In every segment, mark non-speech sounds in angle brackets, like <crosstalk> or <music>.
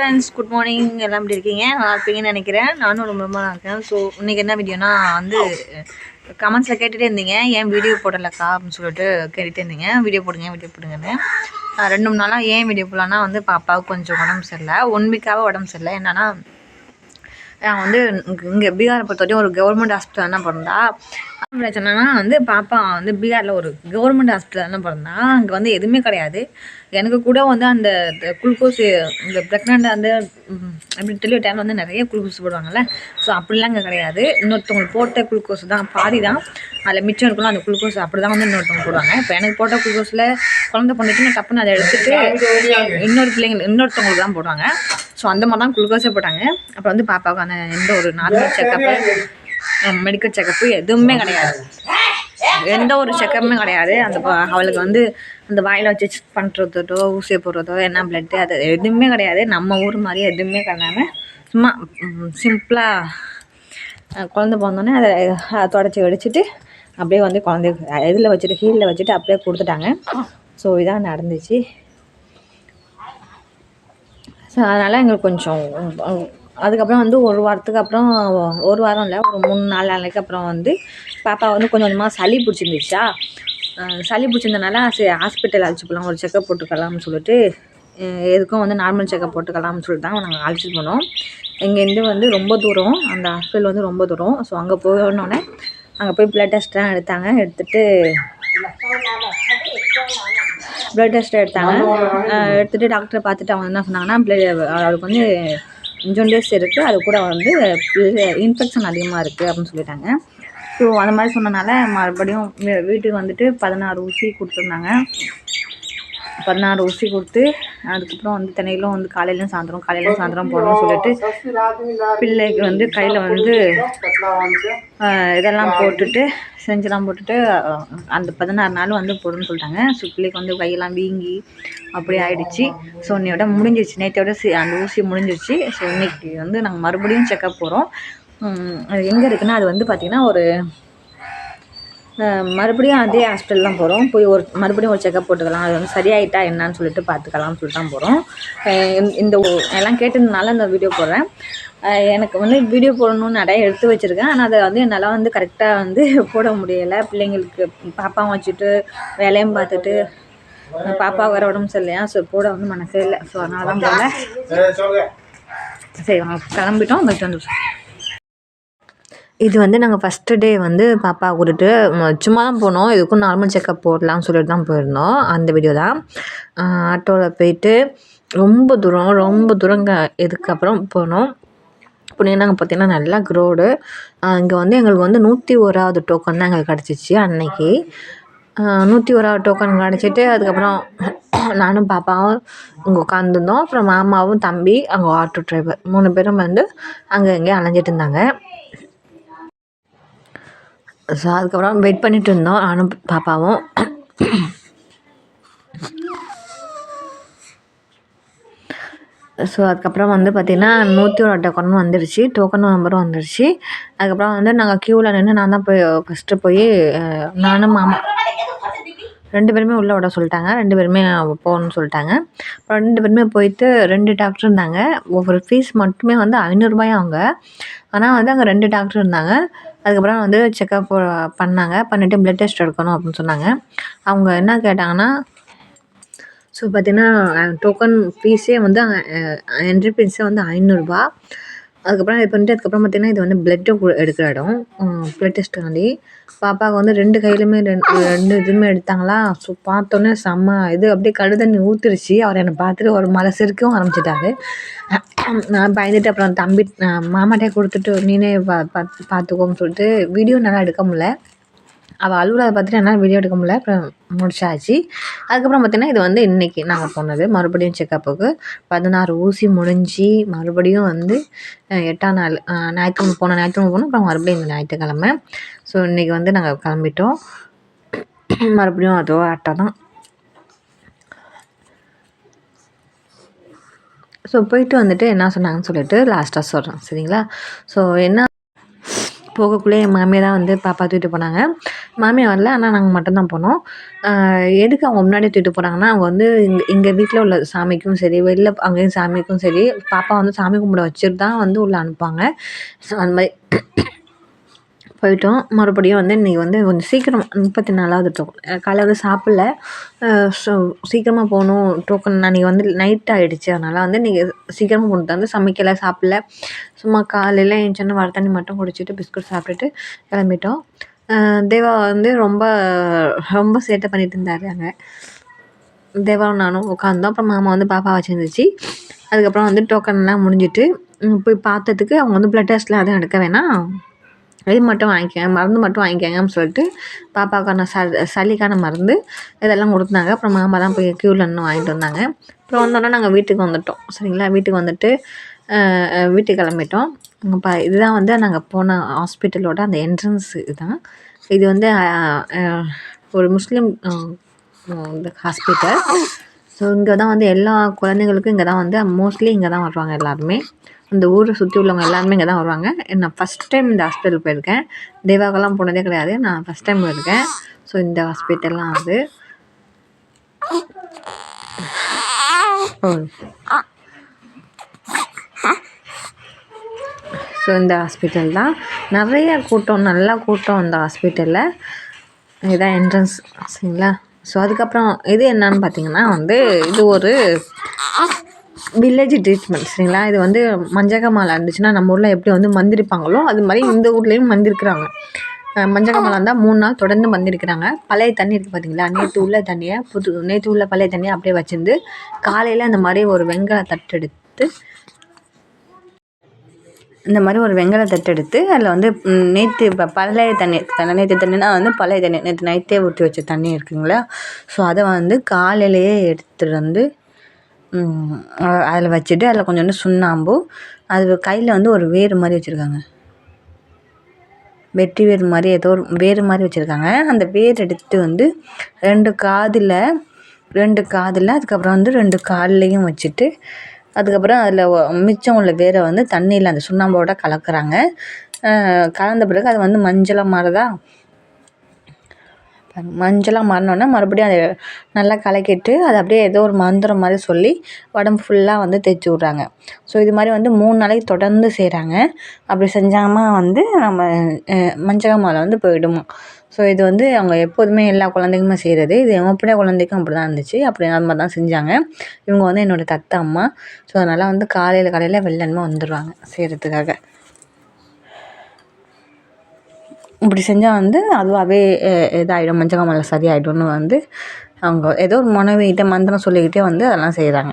Friends good morning எல்லாம் எப்படி இருக்கீங்க? நல்லா இருப்பீங்கன்னு நினைக்கிறேன். நானும் ரொம்ப ரொம்ப நல்லா இருக்கேன். ஸோ இன்றைக்கி என்ன வீடியோனா வந்து கமெண்ட்ஸில் கேட்டுகிட்டே இருந்தீங்க. ஏன் வீடியோ போடலக்கா? அப்படின்னு சொல்லிட்டு கேட்டுகிட்டே இருந்தீங்க. வீடியோ போடுங்க வீடியோ போடுங்கன்னு. ரெண்டு மூணு நாளாக ஏன் வீடியோ போடலான்னா வந்து பாப்பாவுக்கு கொஞ்சம் உடம்பு சரியில்லை. ஒன் வீக்காக உடம்பு சரியில்லை. என்னென்னா நான் வந்து இங்கே பீகாரை பொறுத்த வரையும் ஒரு கவர்மெண்ட் ஹாஸ்பிட்டல் என்ன பிறந்தா. பிரச்சனைனா வந்து பாப்பா வந்து பீகாரில் ஒரு கவர்மெண்ட் ஹாஸ்பிட்டல் என்ன பிறந்தா. அங்கே வந்து எதுவுமே கிடையாது. எனக்கு கூட வந்து அந்த குளுக்கோஸ் இந்த ப்ரெக்னெண்ட் அந்த ம், எப்படி டெலிவரி டைமில் வந்து நிறைய குளுக்கோஸ் போடுவாங்கல்ல. ஸோ அப்படிலாம் அங்கே கிடையாது. இன்னொருத்தவங்களுக்கு போட்ட குளுக்கோஸ் தான் பாதி தான். அதில் மிச்சம் இருக்கலாம் அந்த குளுக்கோஸ் அப்படி தான் வந்து இன்னொருத்தவங்க போடுவாங்க. இப்போ எனக்கு போட்ட குளுக்கோஸில் குழந்தை பொண்ணுச்சுன்னு டப்புன்னு அதை எடுத்துட்டு இன்னொரு பிள்ளைங்க இன்னொருத்தவங்களுக்கு தான் போடுவாங்க ஸோ அந்த மாதிரி தான் குளுக்கோஸே போட்டாங்க. அப்புறம் வந்து பாப்பாவுக்கு அந்த எந்த ஒரு நார்மல் செக்கப்பு மெடிக்கல் செக்கப்பு எதுவுமே கிடையாது. எந்த ஒரு செக்கப்புமே கிடையாது. அந்த அவளுக்கு வந்து அந்த வாயில் வச்சு செக் பண்ணுறதோ ஊசியை போடுறதோ என்ன பிளட்டு அது எதுவுமே கிடையாது. நம்ம ஊர் மாதிரி எதுவுமே கிடையாது சும்மா சிம்பிளாக குழந்த பிறந்தோடனே அதை அதை தொடச்சி வெடிச்சிட்டு அப்படியே வந்து குழந்தை இதில் வச்சுட்டு ஹீலில் வச்சுட்டு அப்படியே கொடுத்துட்டாங்க. ஸோ இதான் நடந்துச்சு. ஸோ அதனால் எங்களுக்கு கொஞ்சம் அதுக்கப்புறம் வந்து ஒரு வாரத்துக்கு அப்புறம் ஒரு வாரம் இல்லை ஒரு மூணு நாலு நாளைக்கு அப்புறம் வந்து பாப்பா வந்து கொஞ்சம் கொஞ்சமாக சளி பிடிச்சிருந்துச்சா? சளி பிடிச்சிருந்தனால சரி ஹாஸ்பிட்டல் அழைச்சி போகலாம் ஒரு செக்கப் போட்டுக்கலாம்னு சொல்லிட்டு எதுக்கும் வந்து நார்மல் செக்கப் போட்டுக்கலாம்னு சொல்லிட்டு தான் நாங்கள் அழைச்சிட்டு போனோம். இங்கேருந்து வந்து ரொம்ப தூரம் அந்த ஹாஸ்பிட்டல் வந்து ரொம்ப தூரம். ஸோ அங்கே போகணுன்னே அங்கே போய் பிளட் டெஸ்ட்லாம் எடுத்தாங்க எடுத்துட்டு ப்ளட் டெஸ்ட் எடுத்தாங்க. அஹ் எடுத்துட்டு டாக்டரை பார்த்துட்டு அவங்க என்ன சொன்னாங்கன்னா பிளட் அவளுக்கு வந்து ஜொண்டியஸ் இருக்குது அது கூட வந்து இன்ஃபெக்ஷன் அதிகமாக இருக்குது அப்படின்னு சொல்லிட்டாங்க. ஸோ அந்த மாதிரி சொன்னனால மறுபடியும் வீட்டுக்கு வந்துட்டு பதினாறு ஊசி கொடுத்துருந்தாங்க. பதினாறு ஊசி கொடுத்து அதுக்கப்புறம் வந்து தினையிலும் வந்து காலையிலும் சாயந்தரம் காலையிலும் சாயந்தரம் போடணும்னு சொல்லிட்டு பிள்ளைக்கு வந்து கையில் வந்து இதெல்லாம் போட்டுட்டு செஞ்செல்லாம் போட்டுட்டு அந்த பதினாறு நாள் வந்து போடுன்னு சொல்லிட்டாங்க. ஸோ பிள்ளைக்கு வந்து கையெல்லாம் வீங்கி அப்படி ஆயிடுச்சு. ஸோ இன்னையோட முடிஞ்சிருச்சு. நேற்றையோட சி அந்த ஊசி முடிஞ்சிருச்சு. ஸோ இன்னைக்கு வந்து நாங்கள் மறுபடியும் செக்கப் போகிறோம் அது எங்கே இருக்குன்னா அது வந்து பார்த்திங்கன்னா ஒரு மறுபடியும் அதே ஹாஸ்பிட்டல் தான் போகிறோம் போய் ஒரு மறுபடியும் ஒரு செக்கப் போட்டுக்கலாம். அது வந்து சரியாயிட்டா என்னன்னு சொல்லிட்டு பார்த்துக்கலாம்னு சொல்லிட்டு தான் போகிறோம் இந்த எல்லாம் கேட்டதுனால இந்த வீடியோ போடுறேன். எனக்கு வந்து வீடியோ போடணும்னு நிறைய எடுத்து வச்சுருக்கேன். ஆனால் அதை வந்து என்னால் வந்து கரெக்டாக வந்து <laughs> போட முடியலை. பிள்ளைங்களுக்கு பாப்பாவும் வச்சுட்டு வேலையும் பார்த்துட்டு பாப்பா வேறு உடம்பு சரியில்லையா ஸோ போட வந்து மனசே இல்லை. ஸோ அதனால தான் போடல சரி கிளம்பிட்டோம். போயிட்டு வந்து இது வந்து நாங்கள் ஃபஸ்ட்டு டே வந்து பாப்பா கூட்டிட்டு சும்மா தான் போனோம். எதுக்கும் நார்மல் செக்கப் போடலாம்னு சொல்லிட்டு தான் போயிருந்தோம். அந்த வீடியோ தான். ஆட்டோவில் போயிட்டு ரொம்ப தூரம் ரொம்ப தூரங்க இதுக்கப்புறம் போனோம். இப்போ நாங்கள் பார்த்தீங்கன்னா நல்லா க்ரோடு இங்கே வந்து எங்களுக்கு வந்து நூற்றி ஓராவது டோக்கன் தான் எங்களுக்கு கிடச்சிச்சு அன்னைக்கு. நூற்றி ஓராவது டோக்கன் கிடச்சிட்டு அதுக்கப்புறம் நானும் பாப்பாவும் இங்கே உட்காந்துருந்தோம் அப்புறம் மாமாவும் தம்பி அங்கே ஆட்டோ டிரைவர் மூணு பேரும் வந்து அங்கே இங்கே அலைஞ்சிட்டு இருந்தாங்க. ஸோ அதுக்கப்புறம் வெயிட் பண்ணிட்டு இருந்தோம். நானும் பாப்பாவும். ஸோ அதுக்கப்புறம் வந்து பார்த்திங்கன்னா நூற்றி ஒரு டோக்கன் வந்துடுச்சு. டோக்கன் நம்பரும் வந்துடுச்சு. அதுக்கப்புறம் வந்து நாங்கள் க்யூவில் நின்று நான் தான் போய் ஃபஸ்ட்டு போய் நானும் மாமா ரெண்டு பேருமே உள்ளே விட சொல்லிட்டாங்க. ரெண்டு பேருமே போகணும்னு சொல்லிட்டாங்க. அப்புறம் ரெண்டு பேருமே போயிட்டு ரெண்டு டாக்டர் இருந்தாங்க. ஒவ்வொரு ஃபீஸ் மட்டுமே வந்து ஐநூறுரூபாயும் அவங்க. ஆனால் வந்து அங்கே ரெண்டு டாக்டர் இருந்தாங்க. அதுக்கப்புறம் வந்து செக்கப் பண்ணாங்க. பண்ணிவிட்டு ப்ளட் டெஸ்ட் எடுக்கணும் அப்படின்னு சொன்னாங்க. அவங்க என்ன கேட்டாங்கன்னா ஸோ பார்த்தீங்கன்னா டோக்கன் ஃபீஸே வந்து என்ட்ரி ஃபீஸே வந்து ஐநூறுரூபா அதுக்கப்புறம் இது பண்ணிட்டு அதுக்கப்புறம் பார்த்தீங்கன்னா இது வந்து பிளட்டு எடுக்கிற இடம். பிளட் டெஸ்ட்டுக்காண்டி பாப்பாவுக்கு வந்து ரெண்டு கையிலுமே ரெண்டு ரெண்டு இதுவுமே எடுத்தாங்களா? ஸோ பார்த்தோன்னே செம்ம இது. அப்படியே கடு தண்ணி ஊற்றுருச்சு அவர் என்னை பார்த்துட்டு ஒரு மலை சிரிக்கவும் ஆரம்பிச்சிட்டாரு. <clears throat> நான் பயந்துட்டு அப்புறம் தம்பி மாமாட்டே கொடுத்துட்டு நீனே பா பார்த்துக்கோன்னு சொல்லிட்டு வீடியோ நல்லா எடுக்க முடியல. அவள் அழுகுறத பார்த்துட்டு என்னால் வீடியோ எடுக்க முடியல. அப்புறம் முடிச்சாச்சு. அதுக்கப்புறம் பார்த்தீங்கன்னா இது வந்து இன்றைக்கி நாங்கள் போனது. மறுபடியும் செக்கப்புக்கு பதினாறு ஊசி முடிஞ்சு மறுபடியும் வந்து எட்டாம் நாள் ஞாயிற்றுக்கிழமை போன ஞாயிற்றுக்கிழமை போனோம். அப்புறம் மறுபடியும் இந்த ஞாயிற்றுக்கிழமை. ஸோ இன்றைக்கி வந்து நாங்கள் கிளம்பிட்டோம். <clears throat> மறுபடியும் அதோ ஆட்டோ தான். ஸோ போயிட்டு வந்துட்டு என்ன சொன்னாங்கன்னு சொல்லிட்டு லாஸ்ட்டாக சொல்கிறேன் சரிங்களா? ஸோ என்ன? போகக்குள்ளே என் மாமியார் தான் வந்து பாப்பா தூக்கிட்டு போனாங்க. மாமியார் வரல ஆனால் நாங்கள் மட்டும்தான் போனோம். எதுக்கு அவங்க முன்னாடி தூக்கிட்டு போகிறாங்கன்னா அவங்க வந்து இங்கே எங்கள் வீட்டில் உள்ள சாமிக்கும் சரி வெளில அங்கேயும் சாமிக்கும் சரி பாப்பா வந்து சாமி கும்பிட வச்சுட்டு தான் வந்து உள்ளே அனுப்புவாங்க. ஸோ அந்த மாதிரி போயிட்டோம். மறுபடியும் வந்து இன்றைக்கி வந்து கொஞ்சம் சீக்கிரம் முப்பத்தி நாலாவது டோக்கன் காலையில் சாப்பிடல. ஸோ சீக்கிரமாக போகணும். டோக்கன் அன்றைக்கி வந்து நைட் ஆகிடுச்சு அதனால் வந்து இன்றைக்கி சீக்கிரமாக கொண்டு வந்து சமைக்கலை சாப்பிடல. சும்மா காலையில் ஏஞ்சோன்னே வர தண்ணி மட்டும் குடிச்சிட்டு பிஸ்கட் சாப்பிட்டுட்டு கிளம்பிட்டோம். தேவா வந்து ரொம்ப ரொம்ப சேட்டை பண்ணிட்டு இருந்தார் அங்கே. தேவாவும் நானும் உட்காந்தோம் அப்புறம் மாமா வந்து பாப்பா வச்சுருந்துச்சு அதுக்கப்புறம் வந்து டோக்கன்லாம் முடிஞ்சிட்டு போய் பார்த்ததுக்கு அவங்க வந்து ப்ளட் டெஸ்ட்லாம் எதுவும் எடுக்க வேணாம். இது மட்டும் வாங்கிக்கோங்க மருந்து மட்டும் வாங்கிக்கோங்கன்னு சொல்லிட்டு பாப்பாவுக்கான ச சளிக்கான மருந்து இதெல்லாம் கொடுத்தாங்க. அப்புறம் மாமா தான் போய் க்யூவில் நின்று வாங்கிட்டு வந்தாங்க. அப்புறம் வந்தோடனே நாங்கள் வீட்டுக்கு வந்துவிட்டோம் சரிங்களா? வீட்டுக்கு வந்துட்டு வீட்டுக்கு கிளம்பிட்டோம். ப இதுதான் வந்து நாங்கள் போன ஹாஸ்பிட்டலோட அந்த என்ட்ரன்ஸ் இதுதான். இது வந்து ஒரு முஸ்லீம் இந்த ஹாஸ்பிட்டல் ஸோ இங்கே தான் வந்து எல்லா குழந்தைங்களுக்கும் இங்கே தான் வந்து மோஸ்ட்லி இங்கே தான் வருவாங்க எல்லாருமே. அந்த ஊரை சுற்றி உள்ளவங்க எல்லாருமே இங்கே தான் வருவாங்க. நான் ஃபஸ்ட் டைம் இந்த ஹாஸ்பிட்டல் போயிருக்கேன். தேவாக்கெல்லாம் போனதே கிடையாது. நான் ஃபஸ்ட் டைம் போயிருக்கேன். ஸோ இந்த ஹாஸ்பிட்டல்லாம் வந்து ஸோ இந்த ஹாஸ்பிட்டல் தான். நிறைய கூட்டம் நல்லா கூட்டம் இந்த ஹாஸ்பிட்டலில் இதான் என்ட்ரன்ஸ் சரிங்களா? ஸோ அதுக்கப்புறம் இது என்னன்னு பார்த்தீங்கன்னா வந்து இது ஒரு வில்லேஜ் ட்ரீட்மெண்ட் சரிங்களா? இது வந்து மஞ்சக மாலை இருந்துச்சுன்னா நம்ம ஊரில் எப்படி வந்து மந்திருப்பாங்களோ அது மாதிரி இந்த ஊர்லேயும் மந்திருக்கிறாங்க மஞ்சக மாலை இருந்தால் மூணு நாள் தொடர்ந்து வந்திருக்கிறாங்க. பழைய தண்ணி இருக்குது பார்த்தீங்களா? நேற்று உள்ள தண்ணியை புது நேற்று உள்ள பழைய தண்ணியை அப்படியே வச்சுருந்து காலையில் அந்த மாதிரி ஒரு வெங்காய தட்டு எடுத்து இந்த மாதிரி ஒரு வெங்கல தட்டு எடுத்து அதில் வந்து நேற்று இப்போ பழைய தண்ணி நேற்று தண்ணினா வந்து பழைய தண்ணி நேற்று நைட்டே ஊற்றி வச்ச தண்ணி இருக்குங்களா? ஸோ அதை வந்து காலையிலேயே எடுத்துகிட்டு வந்து அதில் வச்சுட்டு அதில் கொஞ்சோண்டு சுண்ணாம்பு அது கையில் வந்து ஒரு வேர் மாதிரி வச்சுருக்காங்க. வெட்டி வேர் மாதிரி ஏதோ ஒரு வேர் மாதிரி வச்சுருக்காங்க. அந்த வேர் எடுத்து வந்து ரெண்டு காதில் ரெண்டு காதில் அதுக்கப்புறம் வந்து ரெண்டு கால்லையும் வச்சுட்டு அதுக்கப்புறம் அதில் மிச்சம் உள்ள வேரை வந்து தண்ணியில் அந்த சுண்ணாம்போட கலக்கிறாங்க. கலந்த பிறகு அது வந்து மஞ்சளாக மாறுதா? மஞ்சளாக மாறினோன்னே மறுபடியும் அதை நல்லா கலக்கிட்டு அதை அப்படியே ஏதோ ஒரு மந்திரம் மாதிரி சொல்லி உடம்பு ஃபுல்லாக வந்து தேய்ச்சி விட்றாங்க. ஸோ இது மாதிரி வந்து மூணு நாளைக்கு தொடர்ந்து செய்கிறாங்க அப்படி செஞ்சாங்கன்னா வந்து நம்ம மஞ்சள் மாலை வந்து போயிடுமா? ஸோ இது வந்து அவங்க எப்போதுமே எல்லா குழந்தைக்குமே செய்கிறது இது என் குழந்தைக்கும் அப்படி தான் இருந்துச்சு. அப்படி அது மாதிரி தான் செஞ்சாங்க. இவங்க வந்து என்னோடய தத்தை அம்மா. ஸோ அதனால் வந்து காலையில் காலையில் வெள்ளன்மா வந்துடுவாங்க செய்கிறதுக்காக இப்படி செஞ்சால் வந்து அதுவாகவே இதாகிடும் மஞ்சள் காமலை சரியாயிடும்னு வந்து அவங்க ஏதோ ஒரு மனைவிகிட்ட மந்திரம் சொல்லிக்கிட்டே வந்து அதெல்லாம் செய்கிறாங்க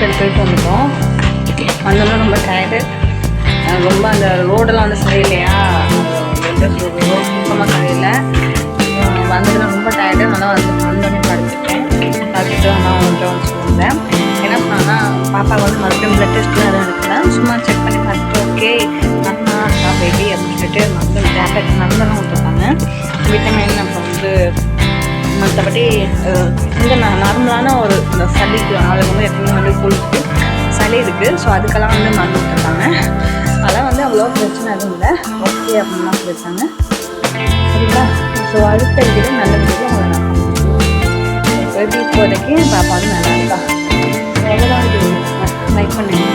ஹாஸ்பிட்டல் போயிட்டு வந்துட்டோம் வந்தோம்னா ரொம்ப டயர்டு ரொம்ப அந்த ரோடெல்லாம் வந்து சரியில்லையா? சுத்தமாக சரியில்லை. வந்ததில் ரொம்ப டயர்டு நல்லா வந்து வந்தோடனே படுத்துட்டேன். படுத்துட்டு நான் அவங்கள்ட்ட வந்து சொல்லியிருந்தேன் என்ன பண்ணான்னா பாப்பா வந்து மறுபடியும் ப்ளட் டெஸ்ட்லாம் எதுவும் எடுக்கல. சும்மா செக் பண்ணி பார்த்துட்டு ஓகே அம்மா அப்பா பேபி அப்படின்னு சொல்லிட்டு மருந்து டேப்லெட் மருந்தெல்லாம் கொடுத்துருக்காங்க. விட்டமின் அப்புறம் வந்து மற்றபடி இந்த நார்மலான ஒரு இந்த சளிக்கு ஆளுங்க வந்து எப்பவுமே வந்து குளிச்சுட்டு சளி இருக்குது ஸோ அதுக்கெல்லாம் வந்து மருந்து விட்டுருக்காங்க அதெல்லாம் வந்து அவ்வளோ பிரச்சனை எதுவும் இல்லை. ஓகே அப்படின்லாம் சொல்லியிருக்காங்க. சரிங்களா? ஸோ அடுத்த வீடியோ நல்ல வீடியோ உங்களை நான் இப்போதைக்கு பாப்பா வந்து நல்லா இருக்கா? எவ்வளோ லைக் பண்ணுங்க.